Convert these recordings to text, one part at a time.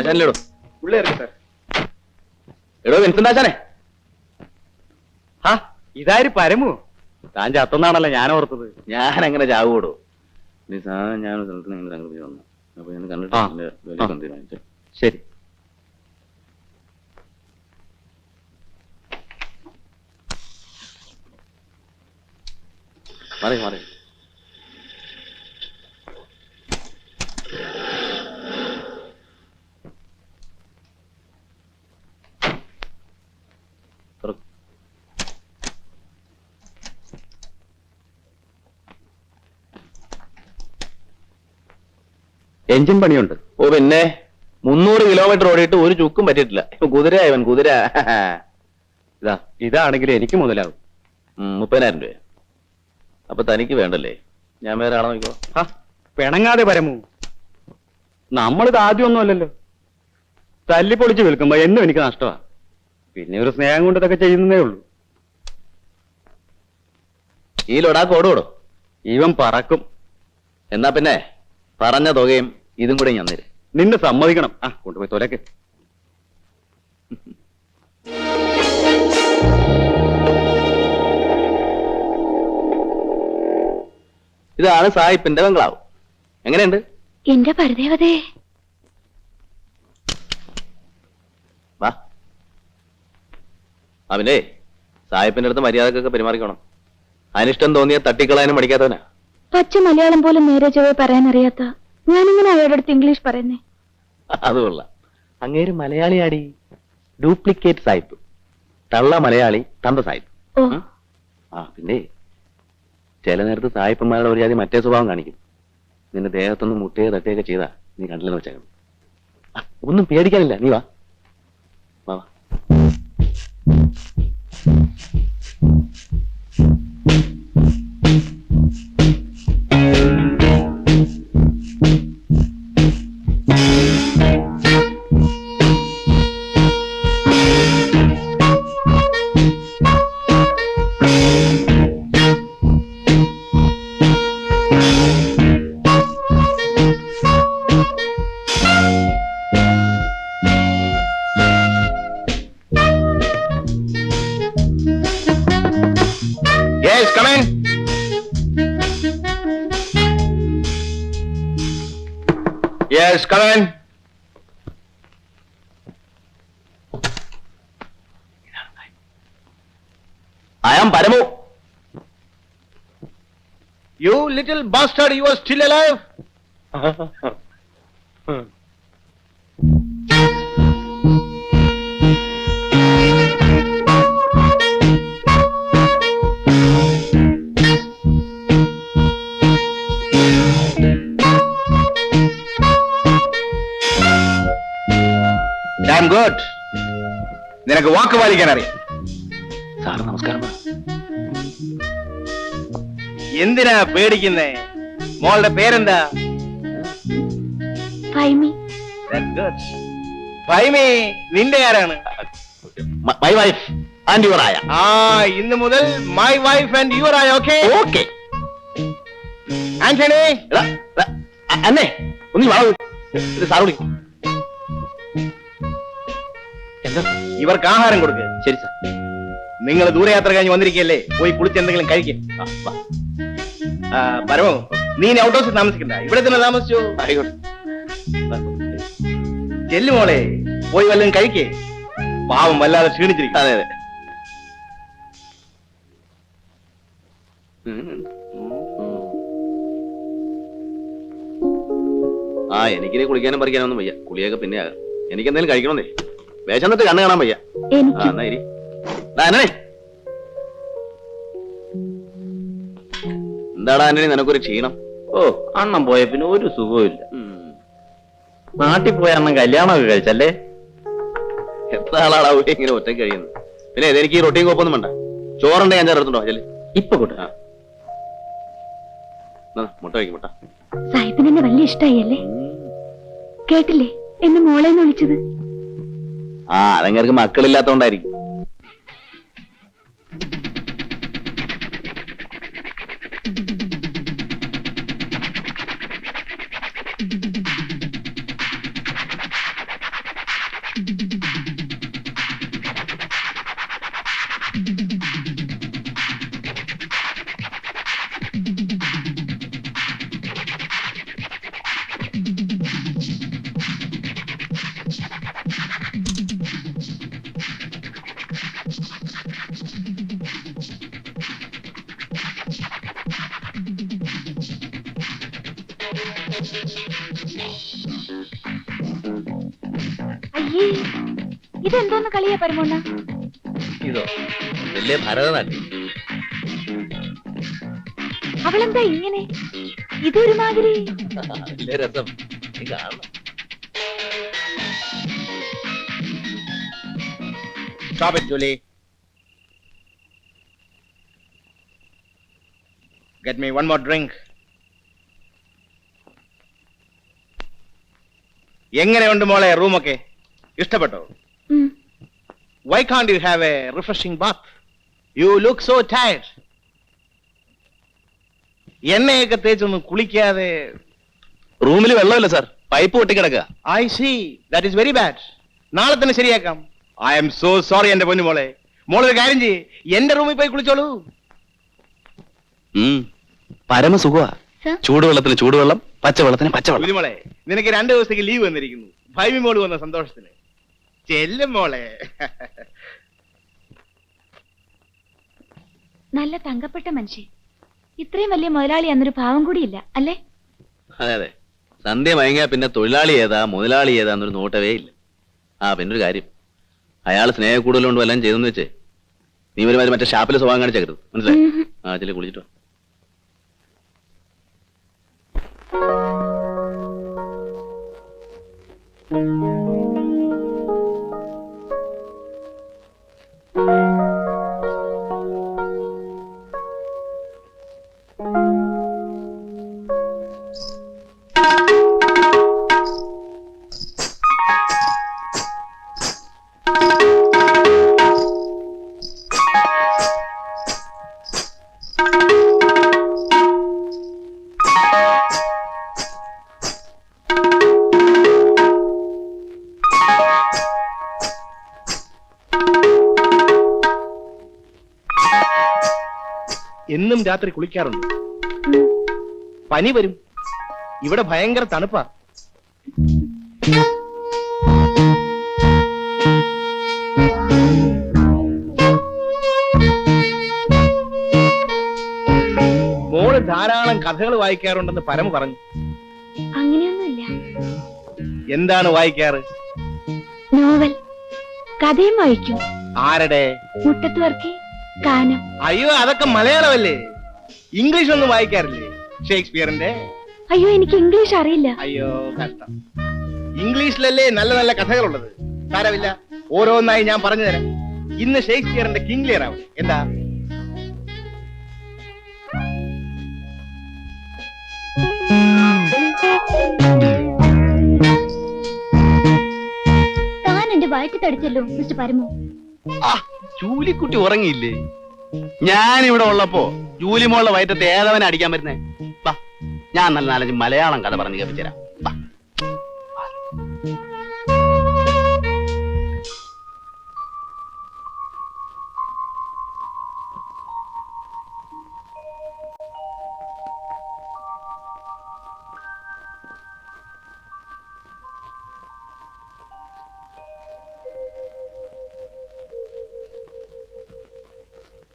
ആശാനിലിടോ ഉള്ളേ ഇറങ്ങി സാർ. എടോ വിൻസെന്റ് ആശാനെ ഹാ? ഇതാര് പരമു? താൻ ചത്തെന്നാണല്ലോ ഞാൻ ഓർത്തത്. ഞാൻ അങ്ങനെ ചാവൂടോ നീ സാ ഞാൻ ഒരു സ്ഥലത്ത് നിങ്ങൾ സംഘടിപ്പിച്ച് വന്നു. അപ്പൊ ഞാൻ കണ്ടിട്ട് ആ. ആ. തീരുമാനിച്ചു. ശരി. മാറി മാറി. എഞ്ചിൻ പണിയുണ്ട്. ഓ പിന്നെ? മുന്നൂറ് കിലോമീറ്റർ ഓടിയിട്ട് ഒരു ചുക്കും പറ്റിയിട്ടില്ല. ഇപ്പൊ കുതിര ഇവൻ കുതിര. ഇതാ ഇതാണെങ്കിൽ എനിക്ക് മുതലാവും. ഉം, മുപ്പതിനായിരം രൂപ അപ്പൊ തനിക്ക് വേണ്ടല്ലേ? ഞാൻ വേറെ ആളെ നോക്കിക്കോ. ഹാ പിണങ്ങാതെ പരമു. നമ്മളിത് ആദ്യമൊന്നും അല്ലല്ലോ തല്ലിപ്പൊളിച്ച് വിൽക്കുമ്പോ എന്നും എനിക്ക് നഷ്ടമാ. പിന്നെ ഒരു സ്നേഹം കൊണ്ട് ഇതൊക്കെ ചെയ്യുന്നതേ ഉള്ളൂ. ഈ ലൊടാക്ക് ഓടുകൂടോ ഇവൻ പറക്കും. എന്നാ പിന്നെ? പറഞ്ഞ തുകയും ഇതും കൂടെ ഞാൻ തരും. നിന്നെ സമ്മതിക്കണം. ആ കൊണ്ടുപോയി തൊലക്ക്. ഇതാണ് സായിപ്പിന്റെ ബംഗ്ലാവ്. എങ്ങനെയുണ്ട്? എന്റെ പരദേവതേ. വാ. അവനെ സായിപ്പിന്റെ അടുത്ത് മര്യാദക്കൊക്കെ പെരുമാറിക്കോണം. അനിഷ്ടം തോന്നിയ തട്ടിക്കളയാനും പഠിക്കാത്തവനാ പച്ച മലയാളം പോലും നേരെ ചൊവ്വേ പറയാൻ അറിയാത്ത ഞാനിങ്ങനെ അവരുടെ അടുത്ത് ഇംഗ്ലീഷ് പറയുന്നേ. അത് കൊള്ളാം. അങ്ങേര് മലയാളിയാടി. ഡ്യൂപ്ലിക്കേറ്റ് സായിപ്പ് തള്ള മലയാളി തന്ത സായിപ്പ് ഓ. ഉം? ആ പിന്നെ ചില നേരത്ത് സായിപ്പന്മാരുടെ ഒരു ജാതി മറ്റേ സ്വഭാവം കാണിക്കും. നിന്റെ ദേഹത്തൊന്നും മുട്ടയോ തട്ടുകയൊക്കെ ചെയ്താ നീ കണ്ടില്ലെന്ന് വെച്ചേക്കണം ആ, ഒന്നും പേടിക്കാനില്ല. നീ വാ വാ. Yes, come in. Yes, come in. I am Paramu. You little bastard, you are still alive? നിനക്ക് വാക്ക് പാലിക്കാൻ അറിയാം. സാർ നമസ്കാരം എന്തിനാ പേടിക്കുന്നേ? മോളുടെ പേരെന്താ? ഫൈമി ഫൈമി നിന്റെ ആരാണ്? മൈ വൈഫ് ആൻഡ് യുവർ ആയ ആ ഇന്ന് മുതൽ മൈ വൈഫ് ആൻഡ് യുവർ ആയ ഓക്കെ ഓക്കെ ആന്റണി അന്നേ ഒന്ന് വളവ് ഇത് സാറ് വിളിക്കും എന്താ ഇവർക്ക് ആഹാരം കൊടുക്ക്. ശരി സാർ. നിങ്ങൾ ദൂരയാത്ര കഴിഞ്ഞ് വന്നിരിക്കല്ലേ പോയി കുളിച്ച് എന്തെങ്കിലും കഴിക്കും. പരമോ നീ ഔട്ട് ഹൗസിൽ താമസിക്കണ്ട. ഇവിടെ തന്നെ താമസിച്ചു? ആയിക്കോട്ടെ. ചെല്ലു മോളെ പോയി വല്ലതും കഴിക്കേ. പാവം വല്ലാതെ ക്ഷീണിച്ചിരിക്കും അതെ അതെ. ആ എനിക്കിനെ കുളിക്കാനും പറിക്കാനൊന്നും വയ്യ. കുളിയൊക്കെ പിന്നെ എനിക്കെന്തെങ്കിലും കഴിക്കണമെന്നേ. വേഷന്നിട്ട് കണ്ണ് കാണാൻ വയ്യ. ആ എനിക്ക് എന്നാ ഇരി. ദാ, ആന്റണി എന്താടാ ആന്റണി നിനക്കൊരു ക്ഷീണം? ഓ അണ്ണം പോയ പിന്നെ ഒരു സുഖവും ഉം. നാട്ടിൽ പോയ അണ്ണം കല്യാണമൊക്കെ കഴിച്ചല്ലേ? എത്ര ആളാടാ ഇങ്ങനെ ഒറ്റ കഴിയുന്നത്? പിന്നെ എനിക്ക് ഈ റൊട്ടിയും കോപ്പൊന്നും വേണ്ട. ചോറുണ്ടെ ഞാൻ ചേർത്തുണ്ടോ ചെല്ലി. ഇപ്പൊ കൂട്ടാ മുട്ട വയ്ക്കും മുട്ട. സാഹിബിന് എന്നെ വലിയ ഇഷ്ടമായി അല്ലേ? കേട്ടില്ലേ? എന്നെ മോളെന്ന് വിളിച്ചത്. ആ അതങ്ങർക്ക് മക്കളില്ലാത്തോണ്ടായിരിക്കും. അയ്യേ ഇതെന്തോന്ന് കളിയാ പരമോണ്ണ? ഇതോ വലിയ ഭരതനാട്യം. അവളെന്താ ഇങ്ങനെ? ഇതൊരുമാതിരി. വലിയ രസം. നീ കാണണം. Stop it, Julie. Get me one more drink. എങ്ങനെയുണ്ട് മോളെ റൂമൊക്കെ? ഇഷ്ടപ്പെട്ടോ? Why can't you have a refreshing bath you look so tired എണ്ണയൊക്കെ തേച്ചൊന്നും കുളിക്കാതെ റൂമിൽ വെള്ളമില്ല sir. Pipe പൊട്ടിക്കിടക്കുക. I see that is very bad നാളെ തന്നെ ശരിയാക്കാം. ഐ എം സോ സോറി എന്റെ പൊന്നു മോളെ. മോളൊരു കാര്യം ചെയ്യ്. എന്റെ റൂമിൽ പോയി കുളിച്ചോളൂ. പരമസുഖമാ. സർ ചൂടുവെള്ളത്തിന് ചൂടുവെള്ളം പച്ചവെള്ളത്തിന് പച്ചവെള്ളം. മോളെ നിനക്ക് രണ്ടു ദിവസത്തേക്ക് ലീവ് വന്നിരിക്കുന്നു. ഭൈമി മോൾ വന്ന സന്തോഷത്തിന്. ചെല്ലും മോളെ. നല്ല തങ്കപ്പെട്ട മനുഷ്യൻ. ഇത്രയും വലിയ മുതലാളി എന്നൊരു ഭാവം കൂടിയില്ല അല്ലേ? അതെ അതെ. സന്ധ്യ മയങ്ങിയ പിന്നെ തൊഴിലാളി ഏതാ മുതലാളി ഏതാ എന്നൊരു നോട്ടവേ ഇല്ല. ആ പിന്നെ ഒരു കാര്യം. അയാൾ സ്നേഹ കൂടുതലുകൊണ്ട് വല്ലതും ചെയ്തെന്ന് വെച്ചേ. നീ ഒരുമാതിരി മറ്റേ ഷാപ്പിൽ സ്വഭാവം കാണിച്ചേക്കരുത്. മനസ്സിലായി. ആ ചില കുളിച്ചിട്ടോ എന്നും രാത്രി കുളിക്കാറുണ്ട്. പനി വരും. ഇവിടെ ഭയങ്കര തണുപ്പാ. മോൾ ധാരാളം കഥകൾ വായിക്കാറുണ്ടെന്ന് പരമ പറഞ്ഞു. അങ്ങനെയൊന്നുമില്ല. എന്താണ് വായിക്കാറ്? നോവൽ. കഥയും വായിക്കും. ആരുടെ? മുട്ടത്ത് വർക്കി കാനം. അയ്യോ അതൊക്കെ മലയാളമല്ലേ? ഇംഗ്ലീഷ് ഒന്നും വായിക്കാറില്ലേ? ഷേക്സ്പിയറിന്റെ? അയ്യോ എനിക്ക് ഇംഗ്ലീഷ് അറിയില്ല. അയ്യോ കഷ്ടം. ഇംഗ്ലീഷിലല്ലേ നല്ല നല്ല കഥകളുള്ളത്? സാരമില്ല. ഓരോന്നായി ഞാൻ പറഞ്ഞു തരാം. ഇന്ന് ഷേക്സ്പിയറിന്റെ കിങ് ലിയർ ആവും. എന്താ? താൻ എന്റെ വയറ്റി തടിച്ചല്ലോ മിസ്റ്റർ പരമു. ആ ജൂലിക്കുട്ടി ഉറങ്ങിയില്ലേ? ഞാൻ ഇവിടെ ഉള്ളപ്പോ ജൂലി മോളുടെ വയറ്റത്ത് ഏതവനെ അടിക്കാൻ വരുന്നേ? വാ ഞാൻ നല്ല നാലഞ്ച് മലയാളം കഥ പറഞ്ഞു കേൾപ്പിച്ചുതരാം.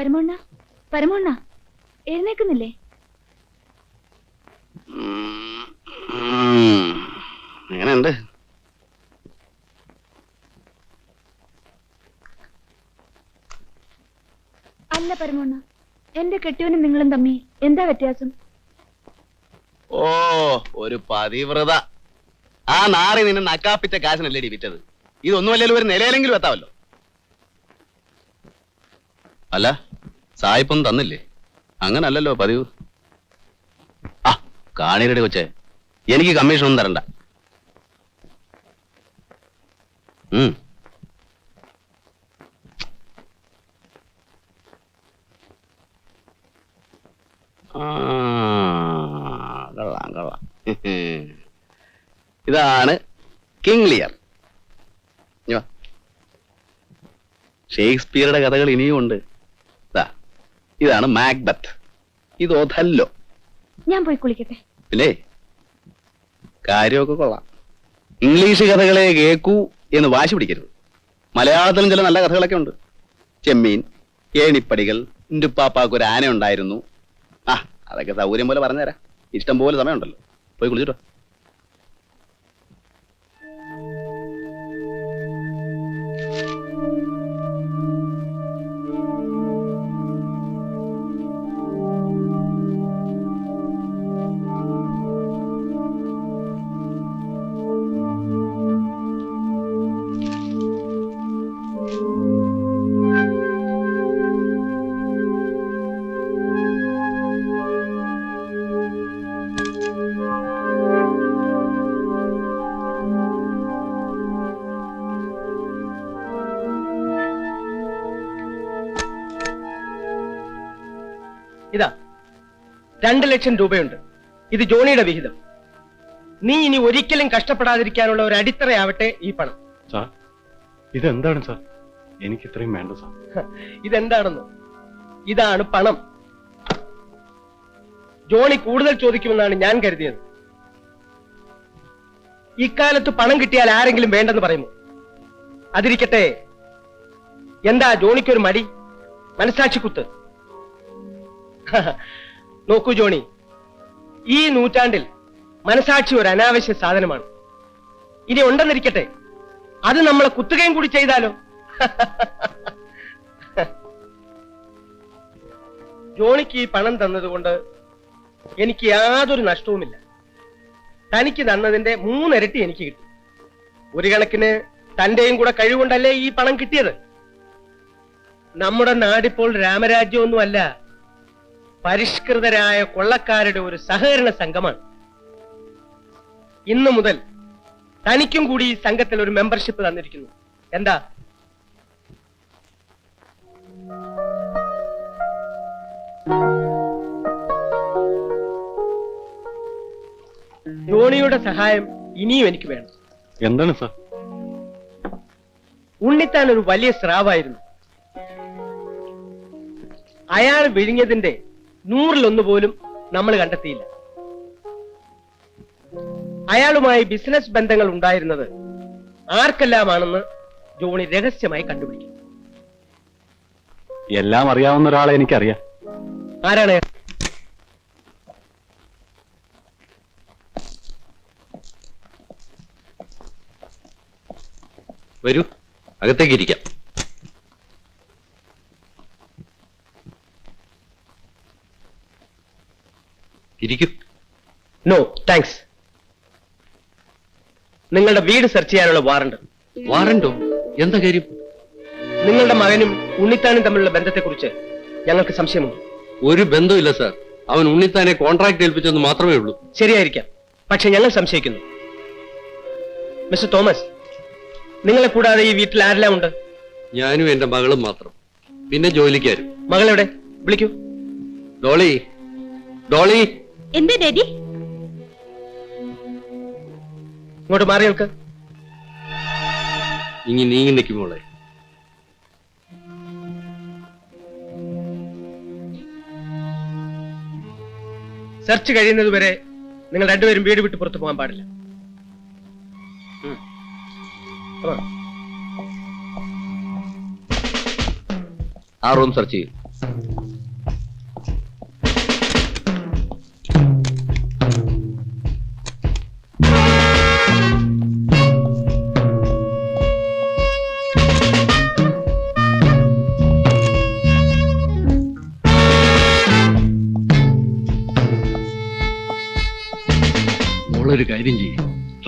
പരമോണ്ണ പരമോണ്ണ എഴുന്നേക്കുന്നില്ലേ. എങ്ങനെയുണ്ട്? അല്ല പരമോണ്ണ എന്റെ കെട്ടിയവനും നിങ്ങളും തമ്മി എന്താ വ്യത്യാസം? ഓ ഒരു പതിവ്രത. ആ നാറി നിന്നെ നക്കാപ്പിച്ച കാശിനല്ലേ വിറ്റത്. ഇതൊന്നുമല്ലല്ലോ ഒരു നിലയിലെങ്കിലും എത്താവല്ലോ. അല്ല സായിപ്പൊന്നും തന്നില്ലേ? അങ്ങനല്ലല്ലോ പതിവ്. ആ കാണിയുടെ കൊച്ചേ. എനിക്ക് കമ്മീഷൻ ഒന്നും തരണ്ട. ഇതാണ് കിങ് ലിയർ. ഷേക്സ്പിയറുടെ കഥകൾ ഇനിയും ഉണ്ട്. ഇതാണ് മാക്ബത്ത് ഇത് ഒഥല്ലോ. ഞാൻ പോയി കുളിക്കട്ടെ. പിന്നെ കാര്യമൊക്കെ കൊള്ളാം. ഇംഗ്ലീഷ് കഥകളെ കേക്കൂ എന്ന് വാശി പിടിക്കരുത്. മലയാളത്തിലും ചില നല്ല കഥകളൊക്കെ ഉണ്ട്. ചെമ്മീൻ ഏണിപ്പടികൾ ഇന്റുപ്പാപ്പാക്ക് ഒരു ആന ഉണ്ടായിരുന്നു ആ അതൊക്കെ സൗകര്യം പോലെ പറഞ്ഞുതരാം. ഇഷ്ടം പോലെ സമയമുണ്ടല്ലോ. പോയി കുളിച്ചിട്ടോ? രണ്ട് ലക്ഷം രൂപയുണ്ട്. ഇത് ജോണിയുടെ വിഹിതം. നീ ഇനി ഒരിക്കലും കഷ്ടപ്പെടാതിരിക്കാനുള്ള ഒരു അടിത്തറയാവട്ടെ ഈ പണം. സാർ ഇതെന്താണ് സാർ? എനിക്ക് ഇത്രയും വേണ്ട സാർ. ഇതെന്താണെന്നോ? ഇതാണ് പണം. ജോണി കൂടുതൽ ചോദിക്കുമെന്നാണ് ഞാൻ കരുതിയത്. ഇക്കാലത്ത് പണം കിട്ടിയാൽ ആരെങ്കിലും വേണ്ടെന്ന് പറയുന്നു അതിരിക്കട്ടെ. എന്താ ജോണിക്കൊരു മടി? മനസാക്ഷി കുത്ത് നോക്കൂ ജോണി. ഈ നൂറ്റാണ്ടിൽ മനസാക്ഷി ഒരു അനാവശ്യ സാധനമാണ്. ഇനി ഉണ്ടെന്നിരിക്കട്ടെ. അത് നമ്മളെ കുത്തുകയും കൂടി ചെയ്താലോ? ജോണിക്ക് ഈ പണം തന്നതുകൊണ്ട് എനിക്ക് യാതൊരു നഷ്ടവുമില്ല. തനിക്ക് തന്നതിന്റെ മൂന്നിരട്ടി എനിക്ക് കിട്ടി. ഒരു കണക്കിന് തന്റെയും കൂടെ കഴിവുകൊണ്ടല്ലേ ഈ പണം കിട്ടിയത്? നമ്മുടെ നാടിപ്പോൾ രാമരാജ്യമൊന്നുമല്ല. പരിഷ്കൃതരായ കൊള്ളക്കാരുടെ ഒരു സഹകരണ സംഘമാണ്. ഇന്നു മുതൽ തനിക്കും കൂടി ഈ സംഘത്തിൽ ഒരു മെമ്പർഷിപ്പ് തന്നിരിക്കുന്നു. എന്താ? ധോണിയുടെ സഹായം ഇനിയും എനിക്ക് വേണം. എന്താണ് സാർ? ഉണ്ണിത്താൻ ഒരു വലിയ സ്രാവായിരുന്നു. അയാൾ വിഴുങ്ങിയതിന്റെ നൂറിലൊന്നു പോലും നമ്മൾ കണ്ടെത്തിയില്ല. അയാളുമായി ബിസിനസ് ബന്ധങ്ങൾ ഉണ്ടായിരുന്നത് ആർക്കെല്ലാമാണെന്ന് ജോണി രഹസ്യമായി കണ്ടുപിടിക്കും. എല്ലാം അറിയാവുന്ന ഒരാളെ എനിക്കറിയാം. ആരാണ്? വരൂ അകത്തേക്ക് ഇരിക്കാം. ഇരിക്കൂ. നോ താങ്ക്സ് നിങ്ങളുടെ വീട് സെർച്ച് ചെയ്യാനുള്ള വാറണ്ട് വാറണ്ടോ എന്താ കാര്യം? നിങ്ങളുടെ മകനും ഉണ്ണിത്താനും തമ്മിലുള്ള ബന്ധത്തെക്കുറിച്ച് ഞങ്ങൾക്ക് സംശയമുണ്ട്. ഒരു ബന്ധമില്ല സാർ അവൻ ഉണ്ണിത്താനെ കോൺട്രാക്ട് ഏൽപ്പിച്ചെന്ന് മാത്രമേ ഉള്ളൂ. ശരിയായിരിക്കാം. പക്ഷെ ഞങ്ങൾ സംശയിക്കുന്നു. മിസ്റ്റർ തോമസ് നിങ്ങളെ കൂടാതെ ഈ വീട്ടിൽ ആരെല്ലാം ഉണ്ട്? ഞാനും എന്റെ മകളും മാത്രം. പിന്നെ ജോലിക്കാരും. മകളെവിടെ? വിളിക്കൂ. ഡോളി ഡോളി. എന്താ ഡാഡി ഇങ്ങോട്ട് മാറി നിൽക്ക്. ഇനി നീങ്ങി നിൽക്കുമോളെ സെർച്ച് കഴിയുന്നത് വരെ നിങ്ങൾ രണ്ടുപേരും വീട് വിട്ട് പുറത്തു പോകാൻ പാടില്ല. ആ റൂം സെർച്ച് ചെയ്യും.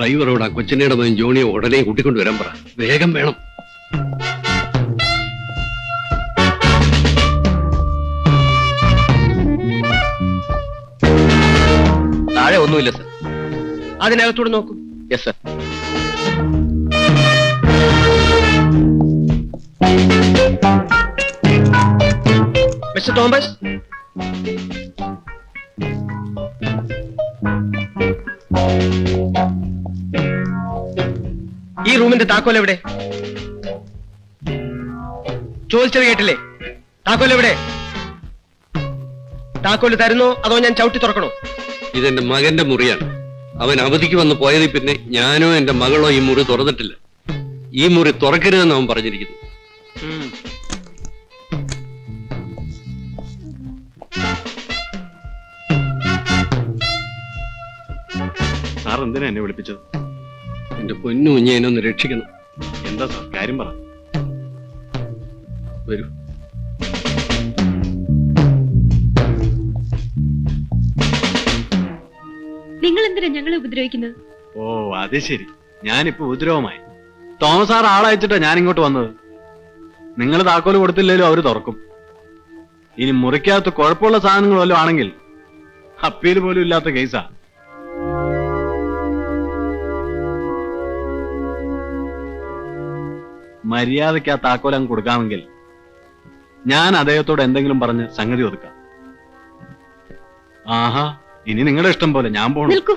ഡ്രൈവറോട് ആ കൊച്ചിനയുടെ മകൻ ജോണിയെ ഉടനെ കൂട്ടിക്കൊണ്ട് വരാൻ പറ. വേഗം വേണം. താഴെ ഒന്നുമില്ല സർ. അതിനകത്തൂടെ നോക്കൂ. Yes sir mister Thomas? ഈ റൂമിന്റെ താക്കോൽ എവിടെ? ചോദിച്ചത് കേട്ടില്ലേ? താക്കോൽ എവിടെ? താക്കോൽ തരുന്നോ അതോ ഞാൻ ചവിട്ടി തുറക്കണോ? ഇതെന്റെ മകന്റെ മുറിയാണ്. അവൻ അവധിക്ക് വന്ന് പോയതിൽ പിന്നെ ഞാനോ എന്റെ മകളോ ഈ മുറി തുറന്നിട്ടില്ല. ഈ മുറി തുറക്കരുതെന്ന് അവൻ പറഞ്ഞിരിക്കുന്നു. സാർ എന്തിനാ എന്നെ വിളിപ്പിച്ചത്? എന്റെ പൊന്നു കുഞ്ഞെ എന്നെ ഒന്ന് രക്ഷിക്കണം. എന്താ സാർ? കാര്യം പറ. വരൂ. നിങ്ങൾ എന്തിനാ ഞങ്ങളെ ഉപദ്രവിക്കുന്നത്? ഓ അത് ശരി. ഞാനിപ്പോ ഉപദ്രവമായി. തോമസ് സാർ ആളയച്ചിട്ടാ ഞാൻ ഇങ്ങോട്ട് വന്നത്. നിങ്ങൾ താക്കോൽ കൊടുത്തില്ലേലും അവർ തുറക്കും. ഇനി മുറിക്കകത്ത് കുഴപ്പമുള്ള സാധനങ്ങൾ വല്ലതും ആണെങ്കിൽ അപ്പീൽ പോലും ഇല്ലാത്ത കേസാ. മര്യാദയ്ക്ക് ആ താക്കോൽ കൊടുക്കാമെങ്കിൽ ഞാൻ അദ്ദേഹത്തോട് എന്തെങ്കിലും പറഞ്ഞ് സംഗതി ഒതുക്കാം. ആഹാ ഇനി നിങ്ങളുടെ ഇഷ്ടം പോലെ ഞാൻ പോണു. നിൽക്കൂ.